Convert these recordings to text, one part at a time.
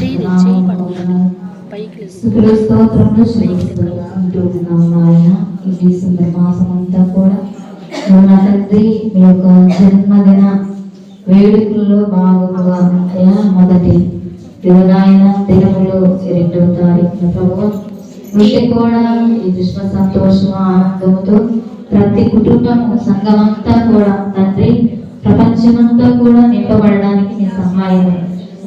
ఈ అంతా కూడా నా తండ్రి మీ యొక్క జన్మదిన వేడుకల్లో అయ్యా మొదటి దివనాయన దినములు రెండవ తారీఖున ప్రభు. కూడా ఈ విశ్వ సంతోషం ఆనందంతో ప్రతి కుటుంబం సంఘమంతా కూడా తండ్రి ప్రపంచమంతా కూడా నింపబడడానికి నీ సహాయం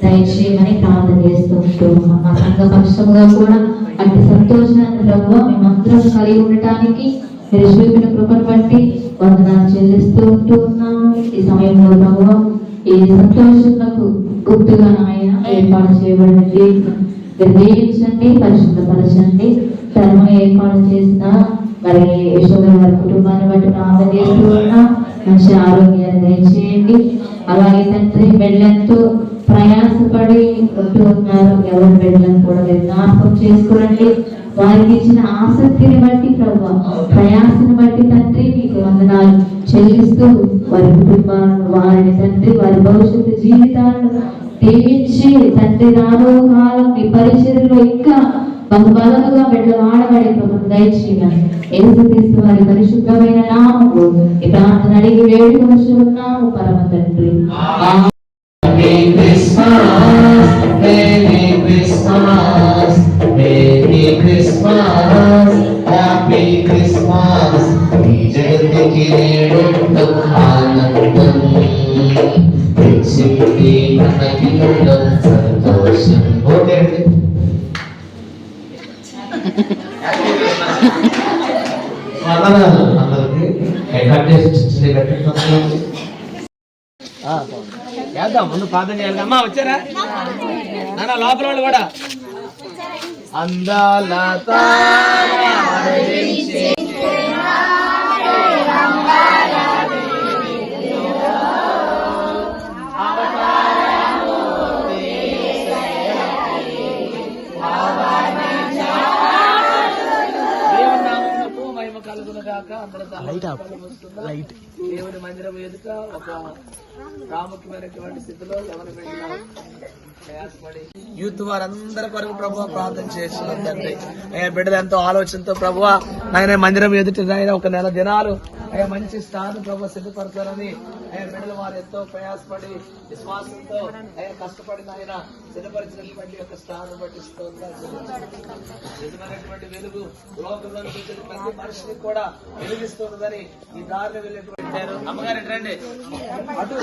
దయచేయమని ప్రార్థన చేస్తూ ఉంటూ మా సంఘ పక్షముగా కూడా అటు సంతోషాన్ని ప్రభు. మేమందరం కలిగి ఉండటానికి మీరు చూపిన కృపను బట్టి వందనాలు చెల్లిస్తూ ఉంటూ ఉన్నాము. ఈ సమయంలో ప్రభు ఈ సంతోషములకు గుర్తుగా ఆయన ఏర్పాటు చేయబడిన వేదికను పరిశుద్ధపరచండి. ధర్మం ఏర్పాటు చేసిన మరి యశోద గారి కుటుంబాన్ని బట్టి ప్రార్థన చేస్తూ ఉన్నా. మంచి ఆరోగ్యాన్ని దయచేయండి. అలాగే తండ్రి వెళ్ళంతో ప్రయాసపడి ఉంటూ ఉన్నారు. ఎవరి బిడ్డలను కూడా మీరు జ్ఞాపకం చేసుకోండి. వారికి ఇచ్చిన ఆసక్తిని బట్టి ప్రభు ప్రయాసను బట్టి తండ్రి మీకు వందనాలు చెల్లిస్తూ వారి కుటుంబాలను వారిని తండ్రి వారి భవిష్యత్తు జీవితాలను దీవించి తండ్రి రాబో కాలం మీ పరిచర్లో ఇంకా బహుబలముగా బిడ్డ వాడబడే ప్రభుత్వం దయచేయమని యేసుక్రీస్తు వారి పరిశుద్ధమైన నామము ఈ ప్రార్థన అడిగి వేడుకొని ఉన్నాము పరమ తండ్రి. Happy Christmas. ఈ జగతికి నేడు ఆనందం. తెచ్చింది మనకిలో సంతోషం. ఓకే అండి. వందనాలు అందరికి. కట్ చేసి చేద్దాం ముందు ప్రార్థన చేయాలి అమ్మా వచ్చారా? నాన్న లోపల వాళ్ళు కూడా. అందాల గాక అందరూ లైట్ దేవుని మందిరం ఎదుట ఒక ప్రాముఖ్యమైనటువంటి స్థితిలో ప్రయాసపడి యూత్ వారందరి కొరకు ప్రభు ప్రార్థన చేస్తున్నారు తండ్రి. బిడ్డలు ఎంతో ఆలోచనతో ప్రభు ఆయన మందిరం ఎదుట ఒక నెల దినాలు అయ్యా మంచి స్థానం ప్రభు సిద్ధపరచాలని అయ్యా బిడ్డలు వారు ఎంతో ప్రయాసపడి విశ్వాసంతో అయ్యా కష్టపడిన ఆయన సిద్ధపరిచినటువంటి యొక్క స్థానం బట్టి నిజమైనటువంటి వెలుగు లోకంలో ప్రతి మనిషిని కూడా వెలిగిస్తున్నదని ఈ దారిని వెళ్ళేటువంటి అమ్మగారు రండి. అటు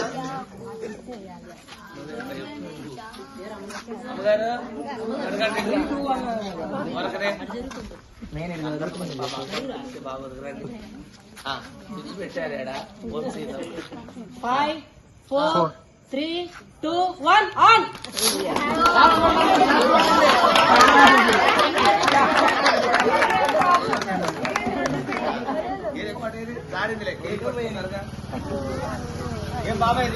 ఎక్కువ అంటే ఏది? జారిందిలే. కేక్ పట్టుకున్నారుగా. ఏం బాబాయ్.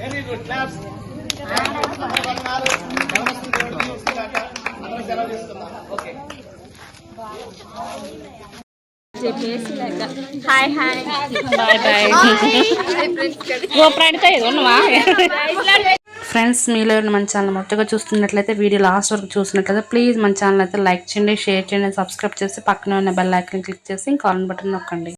Very good claps hi hi bye bye ఏదో ఉన్నావా? ఫ్రెండ్స్ మీలో మన ఛానల్ మొత్తగా చూస్తున్నట్లయితే వీడియో లాస్ట్ వరకు చూసినట్లయితే ప్లీజ్ మన ఛానల్ అయితే లైక్ చేయండి షేర్ చేయండి సబ్స్క్రైబ్ చేసి పక్కన ఉన్న బెల్ ఐకాన్ క్లిక్ చేసి కాల్ బటన్ నొక్కండి.